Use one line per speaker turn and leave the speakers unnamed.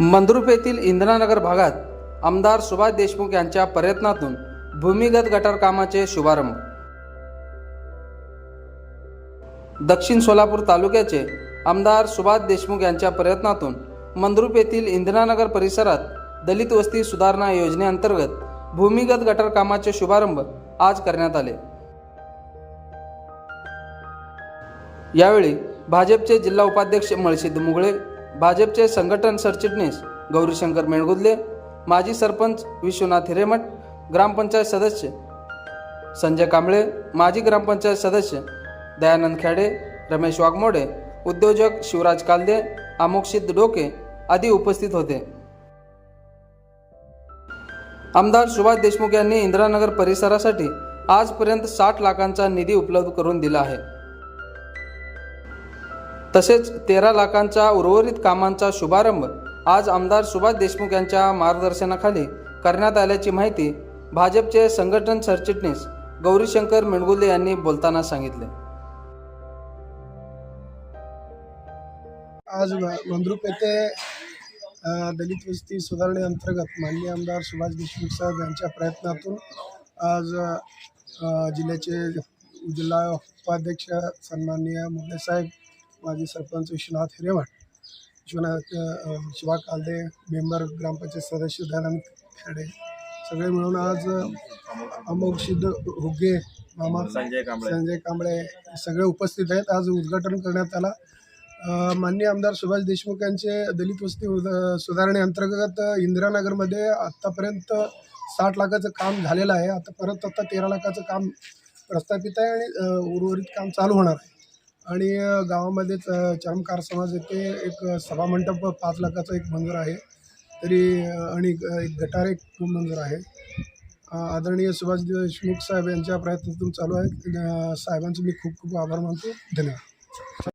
मंद्रुप येथील इंदिरानगर भागात आमदार सुभाष देशमुख यांच्या प्रयत्नातून भूमिगत गटार कामाचे शुभारंभ. दक्षिण सोलापूर तालुक्याचे आमदार सुभाष देशमुख यांच्या प्रयत्नातून मंद्रुप येथील इंदिरानगर परिसरात दलित वस्ती सुधारणा योजनेअंतर्गत भूमिगत गटार कामाचे शुभारंभ आज करण्यात आले. यावेळी भाजपचे जिल्हा उपाध्यक्ष मळशीद मुगळे भाजपचे संघटन सरचिटणीस गौरीशंकर मेणगुदले माजी सरपंच विश्वनाथ हिरेमठ ग्रामपंचायत सदस्य संजय कांबळे माजी ग्रामपंचायत सदस्य दयानंद खेडे रमेश वाघमोडे उद्योजक शिवराज कालदे अमोक्षित डोके आदी उपस्थित होते. आमदार सुभाष देशमुख यांनी इंदिरानगर परिसरासाठी आजपर्यंत साठ लाखांचा निधी उपलब्ध करून दिला आहे. तसेच तेरा लाखांचा उर्वरित कामांचा शुभारंभ आज आमदार सुभाष देशमुख यांच्या मार्गदर्शनाखाली करण्यात आल्याची माहिती भाजपचे संघटन सरचिटणीस गौरीशंकर मेणगुले यांनी बोलताना सांगितले.
आज मंद्रुप येथे दलित वस्ती सुधारणेअंतर्गत माननीय आमदार सुभाष देशमुख साहेब यांच्या प्रयत्नातून आज जिल्ह्याचे जिल्हा उपाध्यक्ष सन्माननीय मुद्दे साहेब माजी सरपंच विश्वनाथ हिरेमठ विश्वनाथ शिवा कालदे मेंबर ग्रामपंचायत सदस्य दयानंद खेडे सगळे मिळून आज अमोग सिद्ध हुगे मामा
संजय कांबळे.
संजय कांबळे हे सगळे उपस्थित आहेत. आज उद्घाटन करण्यात आला. माननीय आमदार सुभाष देशमुख यांचे दलित वस्ती सुधारणेअंतर्गत इंदिरानगरमध्ये आत्तापर्यंत साठ लाखाचं काम झालेलं आहे. आता परत आता तेरा लाखाचं काम प्रस्थापित आहे आणि उर्वरित काम चालू होणार आहे. आणि गावामध्येच चरमकार चर्मकार समाज येथे एक सभामंडप पाच लाखाचं एक मंजूर आहे. तरी आणि एक गटार एक मंजूर आहे. आदरणीय सुभाष देशमुख साहेब यांच्या प्रयत्नातून चालू आहे. साहेबांचं साहेबांचे मी खूप खूप आभार मानतो. धन्यवाद.